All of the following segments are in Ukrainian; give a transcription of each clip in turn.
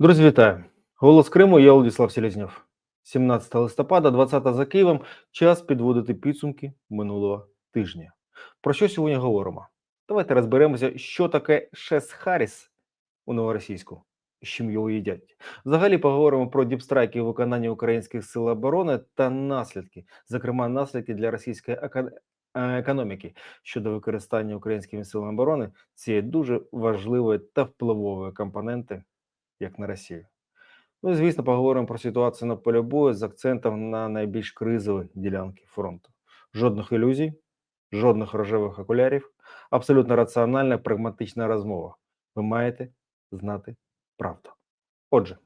Друзі, вітаю! Голос Криму, я Владислав Селезньов. 17 листопада, 20 за Києвом. Час підводити підсумки минулого тижня. Про що сьогодні говоримо? Давайте розберемося, що таке Шес Харіс у новоросійську, з чим його їдять. Взагалі поговоримо про діпстрайки у виконанні українських сил оборони та наслідки, зокрема наслідки для російської е, економіки щодо використання українськими силами оборони цієї дуже важливої та впливової компоненти як на Росію. Ну і звісно, поговоримо про ситуацію на полі бою з акцентом на найбільш кризові ділянки фронту. Жодних ілюзій, жодних рожевих окулярів, абсолютно раціональна, прагматична розмова. Ви маєте знати правду. Отже,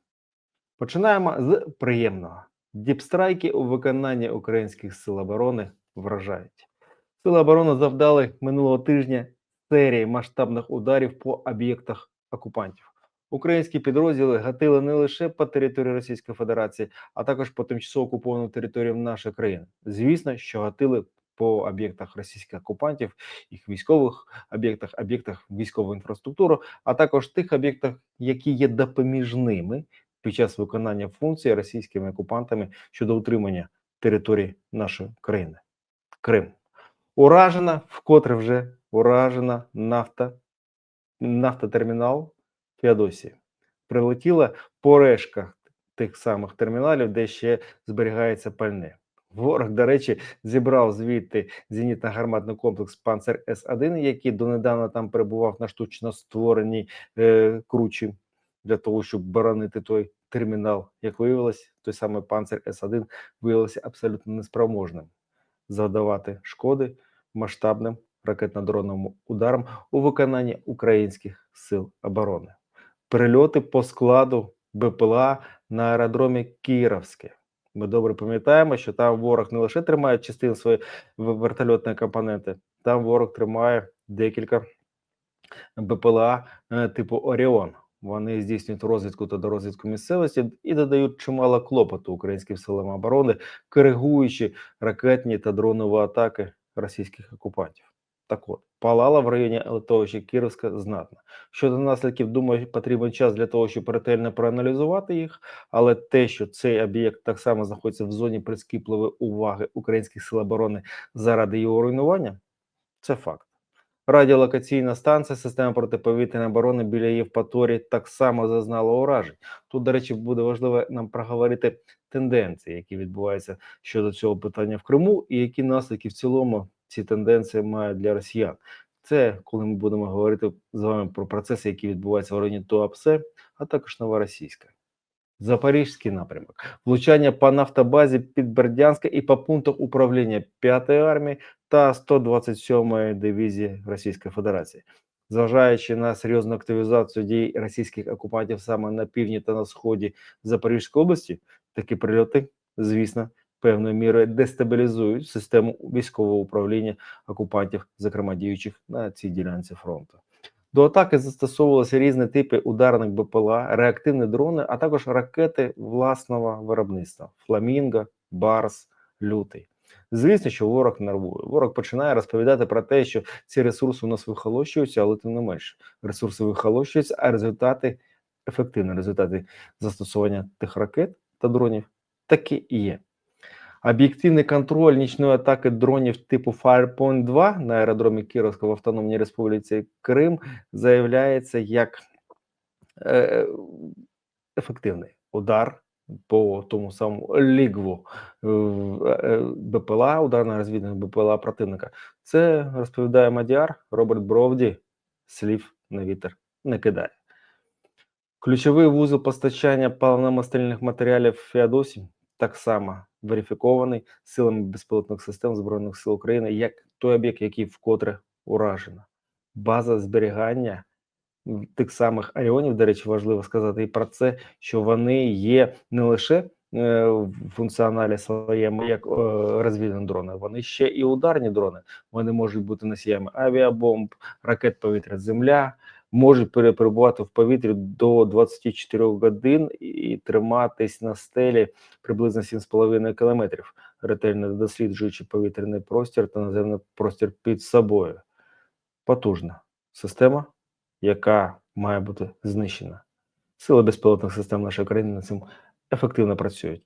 починаємо з приємного. Діпстрайки у виконанні українських сил оборони вражають. Сили оборони завдали минулого тижня серії масштабних ударів по об'єктах окупантів. Українські підрозділи гатили не лише по території Російської Федерації, а також по тимчасово окупованим територіям нашої країни. Звісно, що гатили по об'єктах російських окупантів, їх військових об'єктах, об'єктах військової інфраструктури, а також тих об'єктах, які є допоміжними під час виконання функцій російськими окупантами щодо утримання території нашої країни. Крим уражена, вкотре вже уражена нафта, нафтотермінал Феодосії. Прилетіла по решках тих самих терміналів, де ще зберігається пальне. Ворог, до речі, зібрав звідти зенітно-гарматний комплекс Панцер С-1, який донедавна там перебував на штучно створеній е, кручі для того, щоб боронити той термінал. Як виявилось, той самий Панцер С-1 виявився абсолютно неспроможним завдавати шкоди масштабним ракетно-дроновим ударам у виконанні українських сил оборони. Перельоти по складу БПЛА на аеродромі Кіровське. Ми добре пам'ятаємо, що там ворог не лише тримає частину своєї вертольотної компоненти, там ворог тримає декілька БПЛА е, типу Оріон. Вони здійснюють розвідку та дорозвідку місцевості і додають чимало клопоту українським силам оборони, коригуючи ракетні та дронові атаки російських окупантів. Так от, палала в районі литовища Кіровська знатно. Щодо наслідків, думаю, потрібен час для того, щоб ретельно проаналізувати їх. Але те, що цей об'єкт так само знаходиться в зоні прискіпливої уваги українських сил оборони заради його руйнування, це факт. Радіолокаційна станція системи протиповітряної оборони біля Євпаторії так само зазнала уражень. Тут, до речі, буде важливо нам проговорити тенденції, які відбуваються щодо цього питання в Криму, і які наслідки в цілому ці тенденції мають для росіян. Це коли ми будемо говорити з вами про процеси, які відбуваються в районі Туапсе, а також Новоросійська. Запорізький напрямок, влучання по нафтобазі під Бердянська і по пунктах управління 5-ї армії та 127-ї дивізії Російської Федерації. Зважаючи на серйозну активізацію дій російських окупантів саме на півдні та на сході Запорізької області, такі прильоти, звісно, певною мірою дестабілізують систему військового управління окупантів, зокрема діючих на цій ділянці фронту. До атаки застосовувалися різні типи ударних БПЛА, реактивні дрони, а також ракети власного виробництва: Фламінго, Барс, Лютий. Звісно, що ворог нервує. Ворог починає розповідати про те, що ці ресурси у нас вихолощуються, але тим не менше ресурси вихолощуються, а результати ефективні результати застосування тих ракет та дронів такі і є. Об'єктивний контроль нічної атаки дронів типу Firepoint 2 на аеродромі Кіровська в Автономній Республіці Крим заявляється як е, ефективний удар по тому самому лігву е, е, БПЛА, ударно розвідних БПЛА противника. Це розповідає Мадіар Роберт Бровді, слів на вітер не кидає. Ключовий вузол постачання паливно-мастильних матеріалів Феодосі так само верифікований силами безпілотних систем Збройних сил України як той об'єкт, який вкотре уражено. База зберігання тих самих Оріонів, до речі, важливо сказати і про це, що вони є не лише е, в функціоналі своєму як е, розвідні дрони, вони ще і ударні дрони. Вони можуть бути носіями авіабомб, ракет повітря Земля, можуть пере- перебувати в повітрі до 24 годин і триматись на стелі приблизно 7,5 кілометрів, ретельно досліджуючи повітряний простір та наземний простір під собою. Потужна система, яка має бути знищена. Сили безпілотних систем нашої країни над цим ефективно працюють.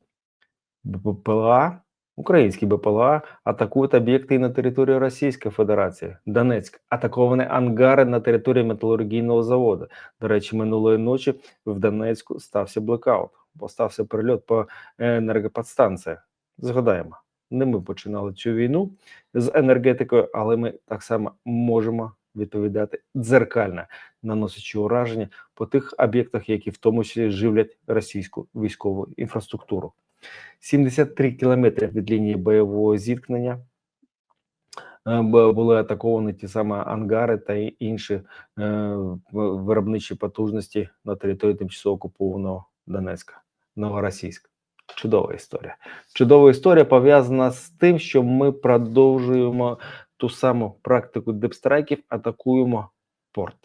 БПЛА, українські БПЛА атакують об'єкти на території Російської Федерації, Донецьк, атаковані ангари на території металургійного заводу. До речі, минулої ночі в Донецьку стався блекаут, бо стався прильот по енергоподстанціях. Згадаємо, не ми починали цю війну з енергетикою, але ми так само можемо відповідати дзеркально, наносячи ураження по тих об'єктах, які в тому числі живлять російську військову інфраструктуру. 73 кілометри від лінії бойового зіткнення е, були атаковані ті самі ангари та інші е, виробничі потужності на території тимчасово окупованого Донецька, Новоросійськ. Чудова історія. Чудова історія пов'язана з тим, що ми продовжуємо ту саму практику депстрайків, атакуємо порт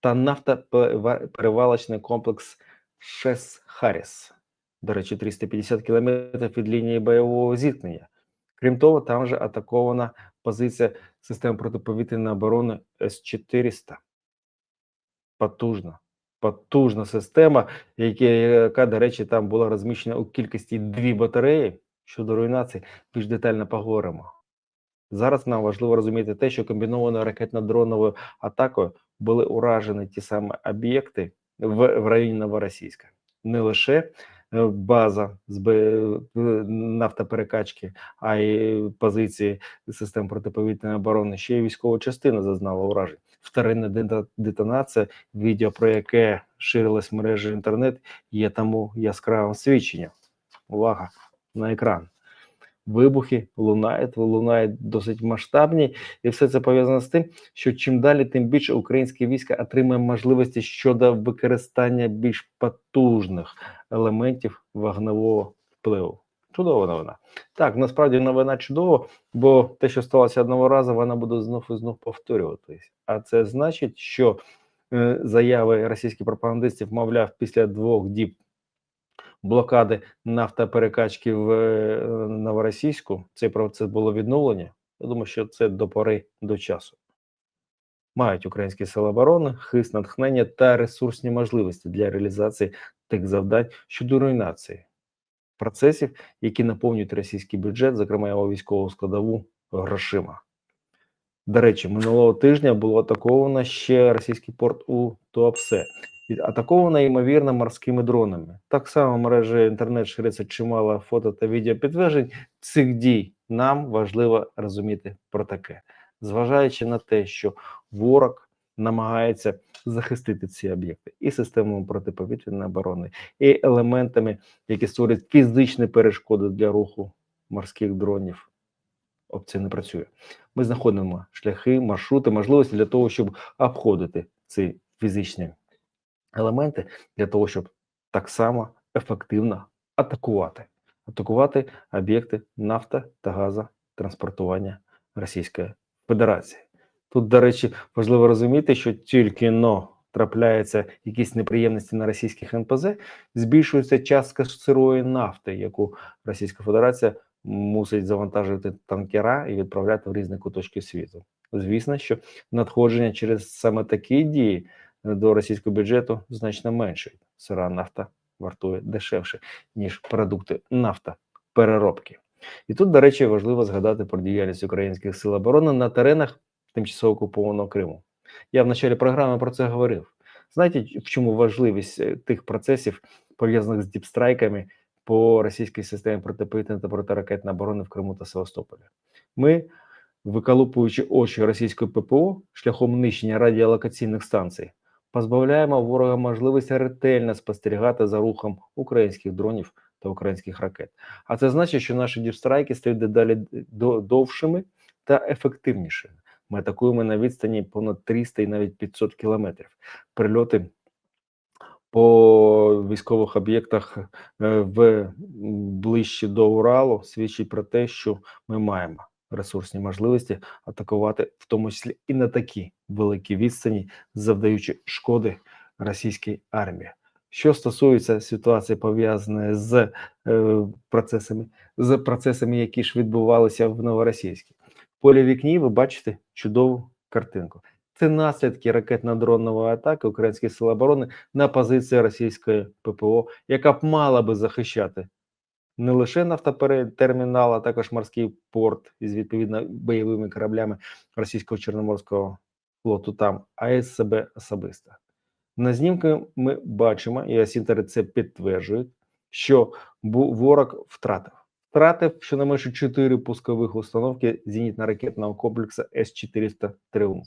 та нафтоперевалочний комплекс Шес Харріс. До речі, 350 кілометрів від лінії бойового зіткнення. Крім того, там же атакована позиція систем протиповітряної оборони С-400. Потужна, потужна система, яка, яка, до речі, там була розміщена у кількості дві батареї. Щодо руйнації, більш детально поговоримо. Зараз нам важливо розуміти те, що комбінованою ракетно-дроновою атакою були уражені ті самі об'єкти в, в районі Новоросійська. Не лише база з бе- е, нафтоперекачки, а й позиції систем протиповітряної оборони. Ще й військова частина зазнала уражень. Вторинна детонація, відео про яке ширилась мережі інтернет, є тому яскравим свідченням. Увага на екран вибухи лунають, лунають досить масштабні, і все це пов'язано з тим, що чим далі, тим більше українське військо отримує можливості щодо використання більш потужних елементів вогневого впливу. Чудова новина. Так, насправді новина чудова, бо те, що сталося одного разу, вона буде знов і знов повторюватись. А це значить, що е, заяви російських пропагандистів, мовляв, після двох діб блокади нафтоперекачки в е, Новоросійську, цей процес було відновлення. Я думаю, що це до пори до часу. Мають українські сили оборони, хист, натхнення та ресурсні можливості для реалізації тих завдань щодо руйнації процесів, які наповнюють російський бюджет, зокрема його військову складову грошима. До речі, минулого тижня було атаковано ще російський порт у Туапсе. І Атаковано, ймовірно, морськими дронами. Так само в мережі інтернет шириться чимало фото та відео підтверджень цих дій. Нам важливо розуміти про таке, зважаючи на те, що ворог намагається захистити ці об'єкти і системами протиповітряної оборони, і елементами, які створюють фізичні перешкоди для руху морських дронів. Опція не працює. Ми знаходимо шляхи, маршрути, можливості для того, щоб обходити ці фізичні елементи для того, щоб так само ефективно атакувати, атакувати об'єкти нафта та газотранспортування Російської Федерації. Тут, до речі, важливо розуміти, що тільки но трапляються якісь неприємності на російських НПЗ, збільшується частка сирої нафти, яку Російська Федерація мусить завантажувати танкера і відправляти в різні куточки світу. Звісно, що надходження через саме такі дії до російського бюджету значно менше. Сира нафта вартує дешевше, ніж продукти нафтопереробки. І тут, до речі, важливо згадати про діяльність українських сил оборони на теренах тимчасово окупованого Криму. Я в началі програми про це говорив. Знаєте, в чому важливість е, тих процесів, пов'язаних з діпстрайками по російській системі протиповітряної та протиракетної оборони в Криму та Севастополі? Ми, виколупуючи очі російської ППО шляхом нищення радіолокаційних станцій, позбавляємо ворога можливості ретельно спостерігати за рухом українських дронів та українських ракет. А це значить, що наші діпстрайки стають дедалі до- довшими та ефективнішими. Ми атакуємо на відстані понад 300 і навіть 500 кілометрів. Прильоти по військових об'єктах е, в ближче до Уралу свідчить про те, що ми маємо ресурсні можливості атакувати, в тому числі і на такі великі відстані, завдаючи шкоди російській армії. Що стосується ситуації, пов'язаної з е, процесами, з процесами, які ж відбувалися в Новоросійській, в полі вікні ви бачите чудову картинку. Це наслідки ракетно-дронної атаки українських сил оборони на позиції російської ППО, яка б мала би захищати лише нафтотермінал, а також морський порт із відповідно бойовими кораблями російського чорноморського флоту там, а й себе особисто. На знімку ми бачимо, і осінтери це підтверджують, що ворог втратив. Втратив щонайменше 4 пускових установки зенітно-ракетного комплексу С-400 Тріумф.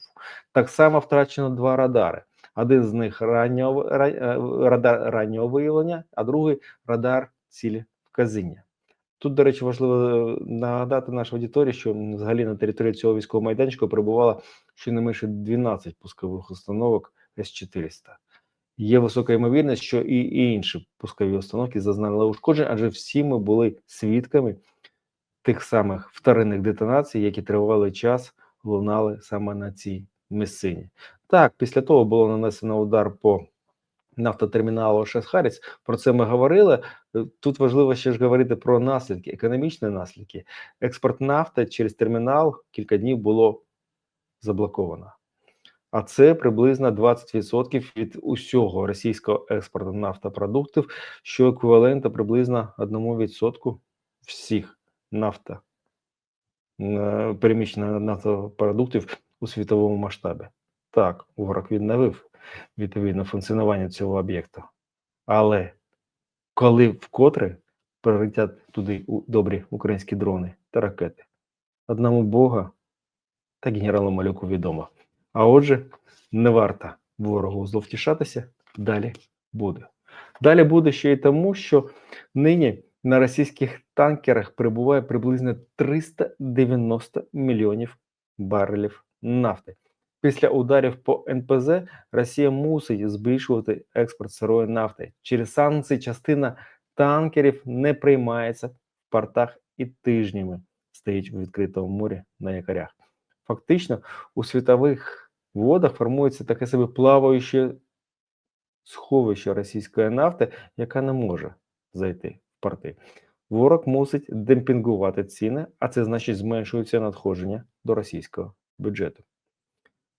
Так само втрачено два радари. Один з них раннього, е, радар раннього виявлення, а другий радар цілі вказіння. Тут, до речі, важливо е, нагадати нашій аудиторії, що взагалі на території цього військового майданчика перебувало щонайменше 12 пускових установок С-400. Є висока ймовірність, що і, інші пускові установки зазнали ушкоджень, адже всі ми були свідками тих самих вторинних детонацій, які тривалий час лунали саме на цій місцині. Так, після того було нанесено удар по нафтотерміналу Шесхаріць. Про це ми говорили. Е, Тут важливо ще ж говорити про наслідки, економічні наслідки. Експорт нафти через термінал кілька днів було заблоковано. А це приблизно 20% від усього російського експорту нафтопродуктів, що еквівалентно приблизно 1% всіх нафта е, переміщених нафтопродуктів у світовому масштабі. Так, ворог відновив відповідно функціонування цього об'єкту. Але коли вкотре прилетять туди добрі українські дрони та ракети, одному Бога та генералу Малюку відомо. А отже, не варто ворогу зловтішатися, далі буде. Далі буде ще й тому, що нині на російських танкерах перебуває приблизно 390 мільйонів барелів нафти. Після ударів по НПЗ Росія мусить збільшувати експорт сирої нафти. Через санкції частина танкерів не приймається в портах і тижнями стоїть у відкритому морі на якорях. Фактично, у світових водах формується таке собі плаваюче сховище російської нафти, яка не може зайти в порти. Ворог мусить демпінгувати ціни, а це значить зменшується надходження до російського бюджету.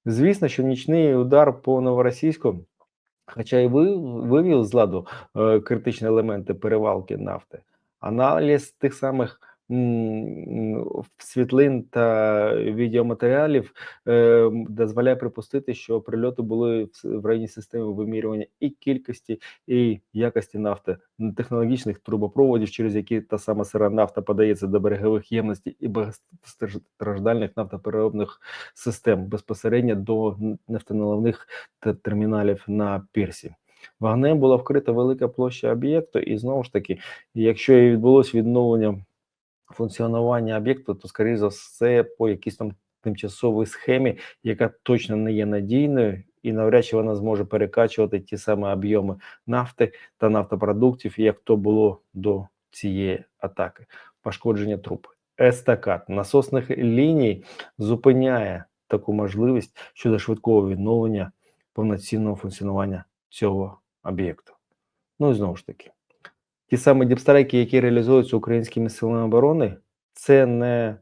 Звісно, що нічний удар по новоросійську, хоча й ви- вивів з ладу е, критичні елементи перевалки нафти, аналіз тих самих світлин та відеоматеріалів е, дозволяє припустити, що прильоти були в районі системи вимірювання і кількості, і якості нафти, технологічних трубопроводів, через які та сама сира нафта подається до берегових ємностей і багатостраждальних нафтопереробних систем безпосередньо до н- нафтоналивних терміналів на пірсі. Вогнем була вкрита велика площа об'єкту, і знову ж таки, якщо і відбулось відновлення функціонування об'єкту, то скоріше за все по якійсь там тимчасовій схемі, яка точно не є надійною, і навряд чи вона зможе перекачувати ті самі об'єми нафти та нафтопродуктів, як то було до цієї атаки. Пошкодження труб. Естакад насосних ліній зупиняє таку можливість щодо швидкого відновлення повноцінного функціонування цього об'єкту. Ну і знову ж таки, ті самі діпстрайки, які реалізуються українськими силами оборони, це не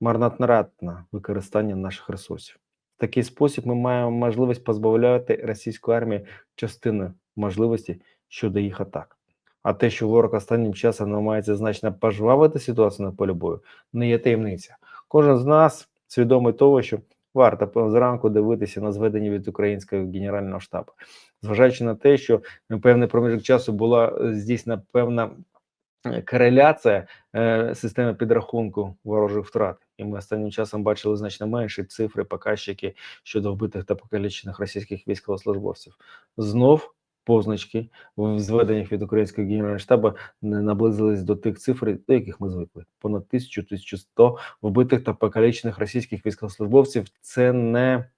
марнотратне використання наших ресурсів. В такий спосіб ми маємо можливість позбавляти російську армію частини можливості щодо їх атак. А те, що ворог останнім часом намагається значно пожвавити ситуацію на полі бою, не є таємниця. Кожен з нас свідомий того, що варто зранку дивитися на зведення від українського генерального штабу, зважаючи на те, що певний проміжок часу була е, здійснена певна е, кореляція е, системи підрахунку ворожих втрат, і ми останнім часом бачили значно менші цифри, показчики щодо вбитих та покалічених російських військовослужбовців. Знов позначки в зведеннях від українського генерального штабу наблизились до тих цифр, до яких ми звикли. Понад 1000-1100 вбитих та покалічених російських військовослужбовців це не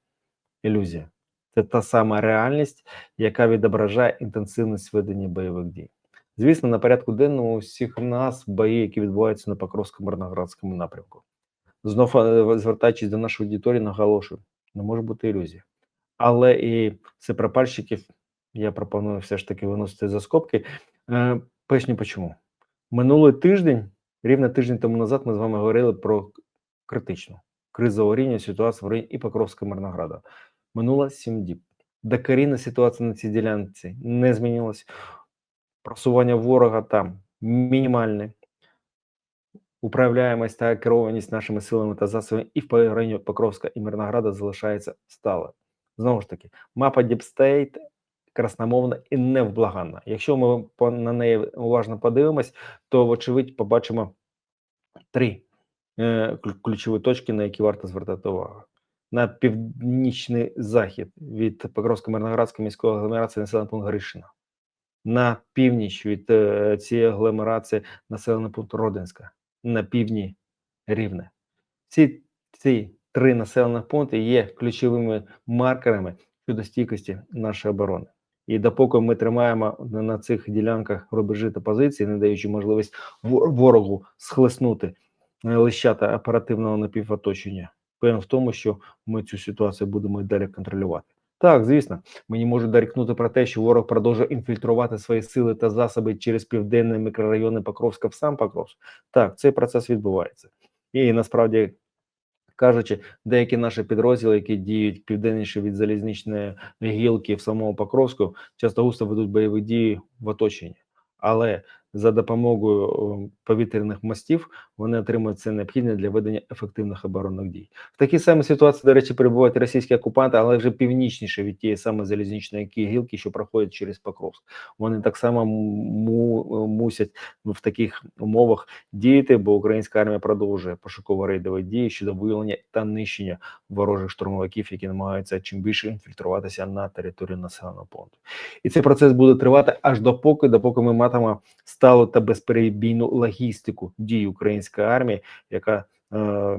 ілюзія. Це та сама реальність, яка відображає інтенсивність ведення бойових дій. Звісно, на порядку денному у всіх нас бої, які відбуваються на Покровсько-Мирноградському напрямку. Знов е, звертаючись до нашої аудиторії, наголошую, не може бути ілюзія. Але і всепропальщиків я пропоную все ж таки виносити за скобки. Е, поясню чому. Минулий тиждень, рівно тиждень тому назад, ми з вами говорили про критичну кризового рівня ситуацію в районі і Покровська Мирнограда. Минуло 7 діб. Докорінна ситуація на цій ділянці не змінилась. Просування ворога там мінімальне. Управляємость та керованість нашими силами та засобами і в районі Покровська і Мирнограда залишається сталою. Знову ж таки, мапа Діпстейт красномовна і невблаганна. Якщо ми на неї уважно подивимось, то вочевидь побачимо три е, ключові точки, на які варто звертати увагу. На північний захід від Покровсько-Мирноградської міської агломерації населений пункт Гришина. На північ від е, цієї агломерації населений пункт Родинська. На півдні Рівне. Ці, ці три населених пункти є ключовими маркерами щодо стійкості нашої оборони. І допоки ми тримаємо на- на цих ділянках рубежі та позиції, не даючи можливість ворогу схлеснути е, лищата оперативного напівоточення, певен в тому, що ми цю ситуацію будемо і далі контролювати. Так, звісно, мені можуть дорікнути про те, що ворог продовжує інфільтрувати свої сили та засоби через південні мікрорайони Покровська в сам Покровськ. Так, цей процес відбувається. І насправді кажучи, деякі наші підрозділи, які діють південніше від залізничної гілки в самому Покровську, часто густо ведуть бойові дії в оточенні. Але за допомогою повітряних мостів вони отримують це необхідне для ведення ефективних оборонних дій. В такій самій ситуації, до речі, перебувають російські окупанти, але вже північніше від тієї самої залізничної гілки, що проходять через Покровськ. Вони так само му- мусять в таких умовах діяти, бо українська армія продовжує пошуково-рейдові дії щодо виявлення та нищення ворожих штурмовиків, які намагаються чим більше інфільтруватися на територію населеного пункту. І цей процес буде тривати аж допоки, допоки ми матимемо сталу та безперебійну логістику дій української армії, яка е,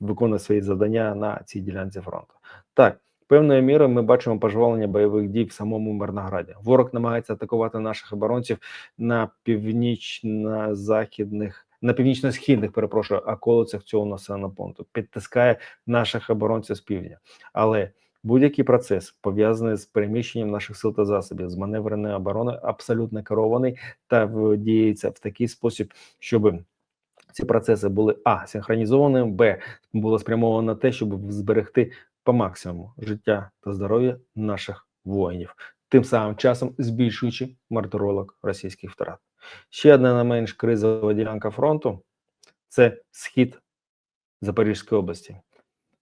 виконує свої завдання на цій ділянці фронту. Так. Певною мірою ми бачимо пожвалення бойових дій в самому Мирнограді. Ворог намагається атакувати наших оборонців на північно-західних, на північно-східних, перепрошую, околицях цього населеного пункту, підтискає наших оборонців з півдня. Але будь-який процес пов'язаний з переміщенням наших сил та засобів, з маневреною оборони, абсолютно керований та діється в такий спосіб, щоб ці процеси були а синхронізованими, б було спрямовано на те, щоб зберегти по максимуму життя та здоров'я наших воїнів, тим самим часом збільшуючи мартиролог російських втрат. Ще одна не менш кризова ділянка фронту це схід Запорізької області.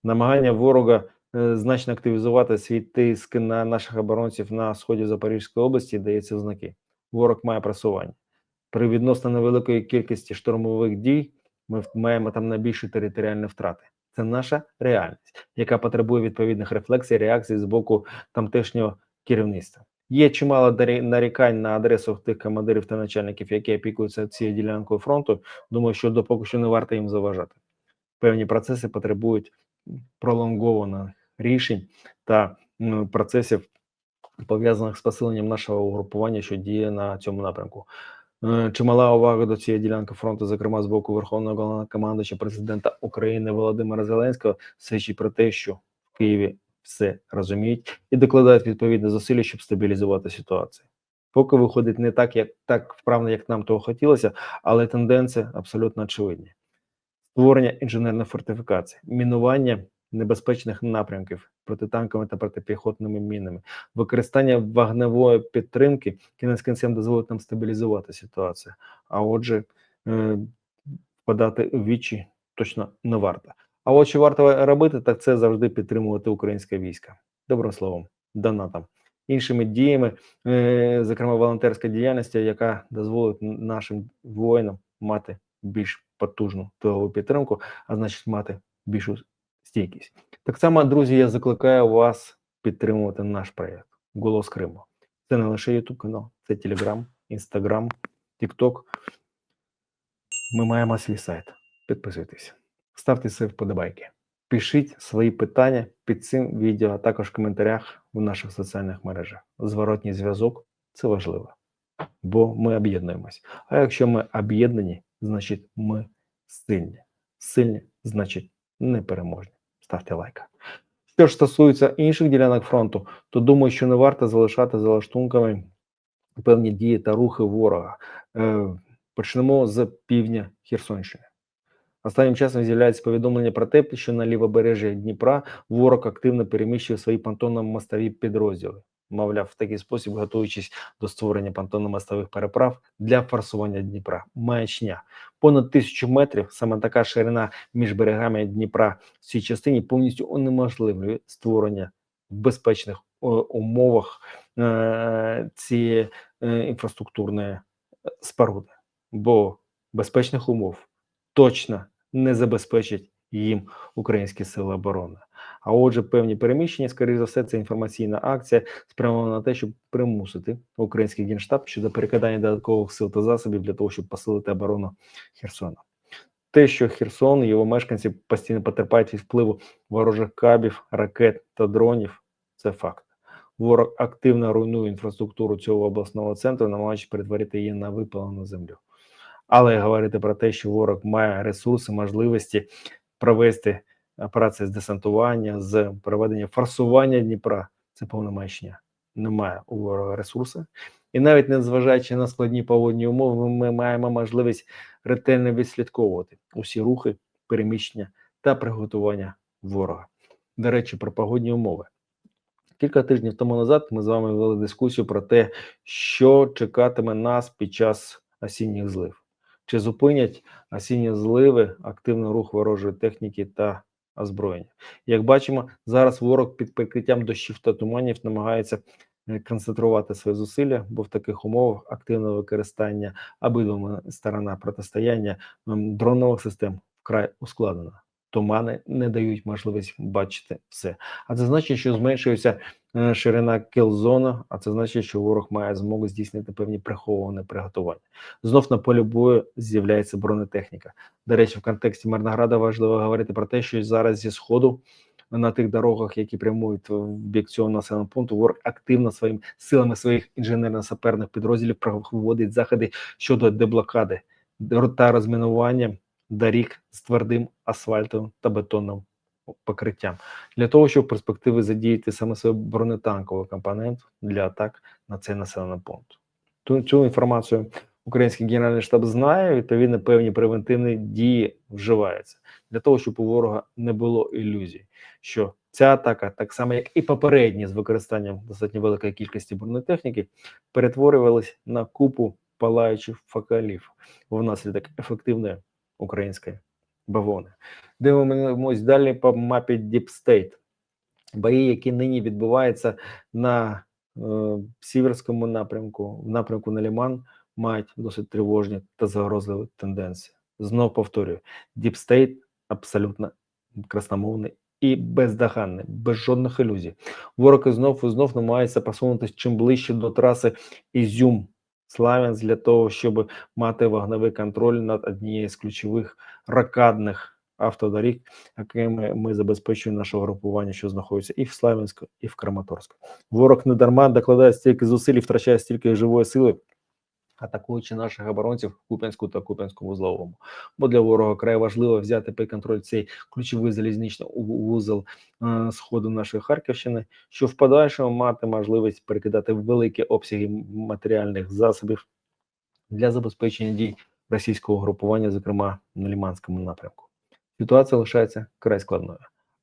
Намагання ворога значно активізувати свій тиск на наших оборонців на сході Запорізької області дається знаки. Ворог має просування. При відносно невеликої кількості штурмових дій ми маємо там найбільші територіальні втрати. Це наша реальність, яка потребує відповідних рефлексій, реакцій з боку тамтешнього керівництва. Є чимало нарікань на адресу тих командирів та начальників, які опікуються цією ділянкою фронту. Думаю, що допоки що не варто їм заважати. Певні процеси потребують пролонгованих рішень та процесів, пов'язаних з посиленням нашого угрупування, що діє на цьому напрямку. Е, Чимала увага до цієї ділянки фронту, зокрема з боку Верховного Головнокомандуюча президента України Володимира Зеленського, свідчить про те, що в Києві все розуміють і докладають відповідні зусилля, щоб стабілізувати ситуацію. Поки виходить не так, як так вправно, як нам того хотілося, але тенденції абсолютно очевидні. Створення інженерної фортифікації, мінування небезпечних напрямків протитанковими та протипіхотними мінами, використання вогневої підтримки кінець кінцем дозволить нам стабілізувати ситуацію. А отже, е, впадати в вічі точно не варто. А от що варто робити, так це завжди підтримувати українське військо. Добрим словом, донатом. Іншими діями, е, зокрема волонтерська діяльність, яка дозволить нашим воїнам мати більш потужну тилову підтримку, а значить мати більшу стійкість. Так само, друзі, я закликаю вас підтримувати наш проєкт Голос Криму. Це не лише YouTube канал, це Telegram, Instagram, TikTok. Ми маємо свій сайт. Підписуйтесь, ставте свої вподобайки, пишіть свої питання під цим відео, а також в коментарях в наших соціальних мережах. Зворотній зв'язок це важливо, бо ми об'єднуємось. А якщо ми об'єднані, значить ми сильні. Сильні значить непереможні. Ставте лайк. Що ж стосується інших ділянок фронту, то думаю, що не варто залишати за лаштунками певні дії та рухи ворога. Е, почнемо з півдня Херсонщини. Останнім часом з'являється повідомлення про те, що на лівобережжі Дніпра ворог активно переміщує свої понтонно-мостові підрозділи. Мовляв, в такий спосіб готуючись до створення понтонно-мостових переправ для форсування Дніпра. Маячня понад тисячу метрів. Саме така ширина між берегами Дніпра в цій частині повністю унеможливлює створення в безпечних умовах е, цієї е, інфраструктурної споруди, бо безпечних умов точно не забезпечать їм українські сили оборони. А отже, певні переміщення, скоріше за все, це інформаційна акція, спрямована на те, щоб примусити український генштаб щодо перекидання додаткових сил та засобів для того, щоб посилити оборону Херсона. Те, що Херсон і його мешканці постійно потерпають від впливу ворожих кабів, ракет та дронів, це факт. Ворог активно руйнує інфраструктуру цього обласного центру, намагаючись перетворити її на випалену землю. Але говорити про те, що ворог має ресурси, можливості провести операції з десантування, з проведення форсування Дніпра, це повна. Немає у ворога ресурсу. І навіть незважаючи на складні погодні умови, ми маємо можливість ретельно відслідковувати усі рухи, переміщення та приготування ворога. До речі, про погодні умови. Кілька тижнів тому назад ми з вами вели дискусію про те, що чекатиме нас під час осінніх злив. Чи зупинять осінні зливи активний рух ворожої техніки та озброєння? Як бачимо, зараз ворог під прикриттям дощів та туманів намагається е, концентрувати свої зусилля, бо в таких умовах активне використання обидвома сторона протистояння дронових систем вкрай ускладнено. Тумани не дають можливість бачити все. А це значить, що зменшується е, ширина кілзона, а це значить, що ворог має змогу здійснити певні приховані приготування. Знов на полі бою з'являється бронетехніка. До речі, в контексті Мирнограда важливо говорити про те, що зараз зі сходу на тих дорогах, які прямують в бік цього населеного пункту, ворог активно своїм силами своїх інженерно-саперних підрозділів проводить заходи щодо деблокади та розмінування доріг з твердим асфальтовим та бетонним покриттям для того, щоб перспективи задіяти саме свій бронетанковий компонент для атак на цей населений пункт. Ту цю інформацію український генеральний штаб знає. Відповідно, певні превентивні дії вживаються для того, щоб у ворога не було ілюзій, що ця атака, так само як і попередні з використанням достатньо великої кількості бронетехніки, перетворювалась на купу палаючих факалів внаслідок ефективної української бавовни. Дивимось далі по мапі State. Бої, які нині відбуваються на е, сіверському напрямку, в напрямку на Ліман, мають досить тривожні та загрозливі тенденції. Знов повторюю, State абсолютно красномовний і бездоганний, без жодних ілюзій. Ворог знов і знов намагається посунутися чим ближче до траси Ізюм Славянськ для того, щоб мати вогневий контроль над однією з ключових ракадних автодоріг, якими ми забезпечуємо наше групування, що знаходиться і в Славянську, і в Краматорську. Ворог не дарма докладає стільки зусиль, і втрачає стільки живої сили, атакуючи наших оборонців в Куп'янську та Куп'янському вузловому. Бо для ворога край важливо взяти під контроль цей ключовий залізничний вузол е, сходу нашої Харківщини, що в подальшому мати можливість перекидати великі обсяги матеріальних засобів для забезпечення дій російського групування, зокрема на Ліманському напрямку. Ситуація лишається край складною,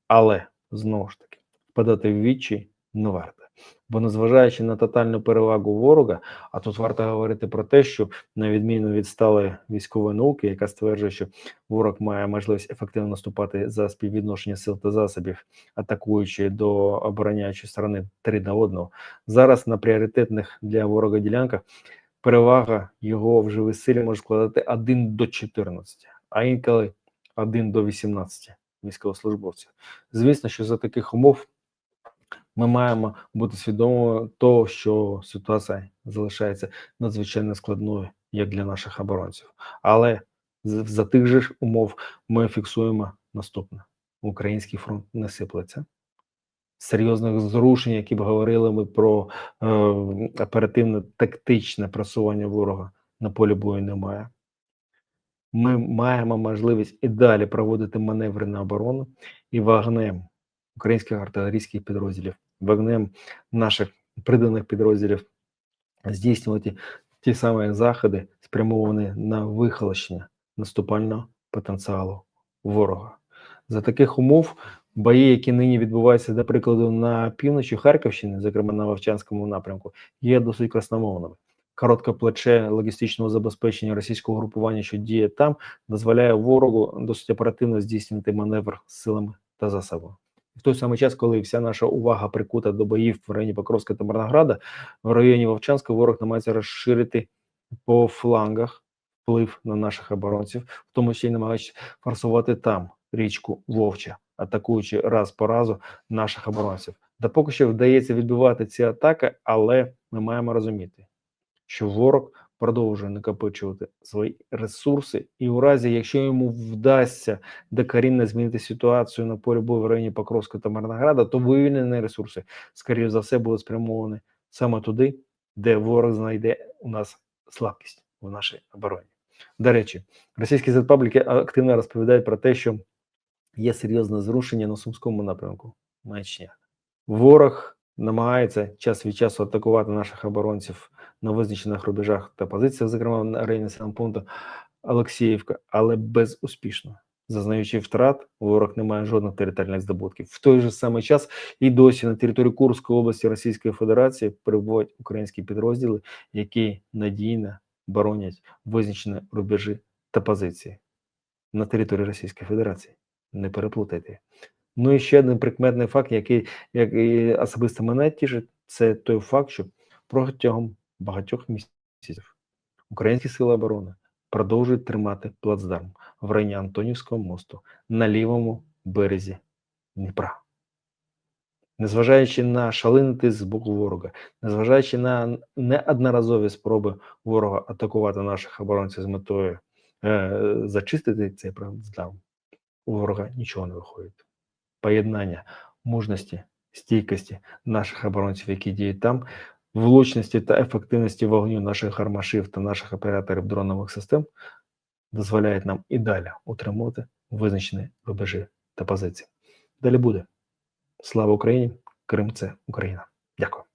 але знову ж таки впадати в відчай не варто. Бо незважаючи на тотальну перевагу ворога, а тут варто говорити про те, що на відміну від сталої військової науки, яка стверджує, що ворог має можливість ефективно наступати за співвідношення сил та засобів, атакуючи до обороняючої сторони три на одного, зараз на пріоритетних для ворога ділянках перевага його в живій силі може складати 1 до 14, а інколи 1 до 18 військовослужбовців. Звісно, що за таких умов ми маємо бути свідомими того, що ситуація залишається надзвичайно складною як для наших оборонців. Але за тих же ж умов ми фіксуємо наступне: український фронт не сиплеться. Серйозних зрушень, які б говорили ми про е, оперативне тактичне просування ворога на полі бою, немає. Ми маємо можливість і далі проводити маневри на оборону і вогнем українських артилерійських підрозділів, вогнем наших приданих підрозділів здійснювати ті самі заходи, спрямовані на вихолощення наступального потенціалу ворога. За таких умов бої, які нині відбуваються, до прикладу, на півночі Харківщини, зокрема на Вовчанському напрямку, є досить красномовними. Коротке плече логістичного забезпечення російського групування, що діє там, дозволяє ворогу досить оперативно здійснювати маневр силами та засобами. В той самий час, коли вся наша увага прикута до боїв в районі Покровська та Марнограда, в районі Вовчанська ворог намагається розширити по флангах вплив на наших оборонців, в тому числі намагаючись форсувати там річку Вовча, атакуючи раз по разу наших оборонців. Та поки що вдається відбивати ці атаки, але ми маємо розуміти, що ворог продовжує накопичувати свої ресурси, і у разі, якщо йому вдасться докорінно змінити ситуацію на полі бою в районі Покровська та Марнограда, то вивільнені ресурси, скоріше за все, будуть спрямовані саме туди, де ворог знайде у нас слабкість в нашій обороні. До речі, російські зетпабліки активно розповідають про те, що є серйозне зрушення на сумському напрямку. Маячня. Ворог намагається час від часу атакувати наших оборонців на визначених рубежах та позиціях, зокрема на районі населеного Олексіївка, але безуспішно. Зазнаючи втрат, ворог не має жодних територіальних здобутків. В той же самий час і досі на території Курської області Російської Федерації перебувають українські підрозділи, які надійно боронять визначені рубежі та позиції на території Російської Федерації. Не переплутайте. Ну і ще один прикметний факт, який, який особисто мене тішить, це той факт, що протягом багатьох місяців українські сили оборони продовжують тримати плацдарм в районі Антонівського мосту на лівому березі Дніпра. Незважаючи на шалений тиск з боку ворога, незважаючи на неодноразові спроби ворога атакувати наших оборонців з метою е, зачистити цей плацдарм, у ворога нічого не виходить. Поєднання мужності, стійкості наших оборонців, які діють там, влучності та ефективності вогню наших гармашів та наших операторів дронових систем дозволяють нам і далі утримувати визначені рубежі та позиції. Далі буде. Слава Україні! Крим це Україна. Дякую.